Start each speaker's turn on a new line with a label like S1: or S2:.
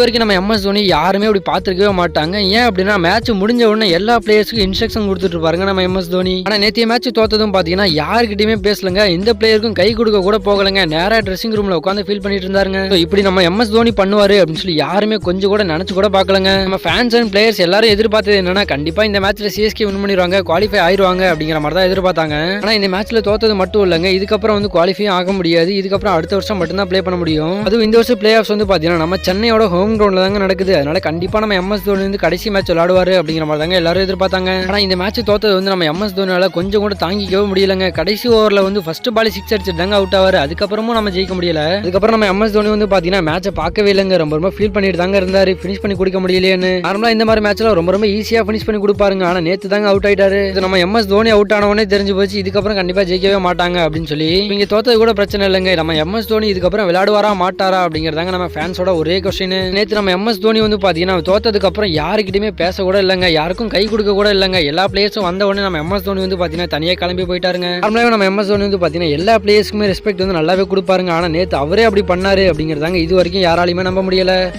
S1: இது வரைக்கும் நம்ம எம்எஸ் தோனி யாருமே அப்படி பார்த்துருக்கவே மாட்டாங்க. ஏன் அப்படின்னா மேட்ச் முடிஞ்ச உடனே எல்லா பிளேயர்ஸுக்கும் இன்ஸ்ட்ரக்ஷன் கொடுத்துட்டு இருப்பாருங்க நம்ம எம்எஸ் தோனி ஆனால் நேற்று மேட்ச் தோத்ததும் பார்த்தீங்கன்னா யாருக்கிட்டையுமே பேசலங்க. இந்த பிளேயருக்கும் கை கொடுக்க கூட போகலங்க. நேராக ட்ரெஸ்ஸிங் ரூமில் உட்காந்து ஃபீல் பண்ணிட்டு இருந்தாருங்க. இப்படி நம்ம எம்எஸ் தோனி பண்ணுவார் அப்படின்னு சொல்லி யாருமே கொஞ்சம் கூட நினச்சி கூட பார்க்கலங்க. நம்ம ஃபேன்ஸ் அண்ட் பிளேயர்ஸ் எல்லாரும் எதிர்பார்த்தது என்னன்னா கண்டிப்பாக இந்த மேட்ச்சில் சிஎஸ்கே வின் பண்ணிடுவாங்க குவாலிஃபை ஆயிடுவாங்க அப்படிங்கிற மாதிரி தான் எதிர்பார்த்தாங்க. ஆனால் இந்த மேட்ச்சில் தோத்தது மட்டும் இல்லைங்க. இதுக்கப்புறம் வந்து குவாலிஃபை ஆக முடியாது. இதுக்கப்புறம் அடுத்த வருஷம் மட்டும்தான் ப்ளே பண்ண முடியும். அதுவும் இந்த வருஷம் பிளே ஆஃப்ஸ் வந்து பார்த்தீங்கன்னா நம்ம சென்னையோட ஹோம் கிரவுண்ட்ல தாங்க நடக்குது. அதனால கண்டிப்பாக நம்ம எம்எஸ் தோனி வந்து கடைசி மேட்ச் விளாடுவார் அப்படிங்கிற மாதிரி தாங்க எல்லாரும் எதிர்பார்த்தாங்க. ஆனால் இந்த மேட்ச் தோத்தது வந்து நம்ம எம்எஸ் தோனியால் கொஞ்சம் கூட தாங்கிக்கவே முடியலங்க. கடைசி ஓவரில் வந்து ஃபர்ஸ்ட் பால் சிக்ஸ் அடிச்சுட்டு தாங்க அவுட் ஆவார். அதுக்கப்புறமும் நம்ம ஜெயிக்க முடியல. அதுக்கப்புறம் நம்ம எம்எஸ் தோனி வந்து பார்த்தீங்கன்னா மேட்சை பார்க்கவே இல்லைங்க. ரொம்ப ரொம்ப ஃபீல் பண்ணிட்டு தாங்க இருந்தார். ஃபினிஷ் பண்ணி கொடுக்க முடியலையேன்னு. நார்மலாக இந்த மாதிரி மேட்ச்லாம் ரொம்ப ரொம்ப ஈஸியாக ஃபினிஷ் பண்ணி கொடுப்பாருங்க. ஆனால் நேற்று தாங்க அவுட் ஆயிட்டாரு. இது நம்ம எம்எஸ் தோனி அவுட் ஆனவனே தெரிஞ்சு போச்சு. இதுக்கப்புறம் கண்டிப்பாக ஜெயிக்கவே மாட்டாங்க அப்படின்னு சொல்லி. இங்க தோத்தது கூட பிரச்சனை இல்லைங்க. நம்ம எம்எஸ் தோனி இதுக்கப்புறம் விளையாடுவாரா மாட்டாரா அப்படிங்கிறதாங்க நம்ம ஃபேன்ஸோட ஒரே கொஸ்டின் நேற்று நம்ம எம்எஸ் தோனி வந்து பாத்தீங்கன்னா தோத்ததுக்கு அப்புறம் யாருக்கிட்டயுமே பேச கூட இல்லைங்க. யாருக்கும் கை கொடுக்க கூட இல்லைங்க. எல்லா பிளேயர்ஸும் வந்த உடனே நம்ம எம்எஸ் தோனி வந்து பாத்தீங்கன்னா தனியாக கிளம்பி போயிட்டாருங்க. நார்மலாவே நம்ம எம்எஸ் தோனி வந்து பார்த்தீங்கன்னா எல்லா பிளேயர்ஸ்க்குமே ரெஸ்பெக்ட் வந்து நல்லாவே கொடுப்பாருங்க. ஆனா நேற்று அவரே அப்படி பண்ணாரு அப்படிங்கறதாங்க இது வரைக்கும் யாராலையுமே நம்ப முடியல.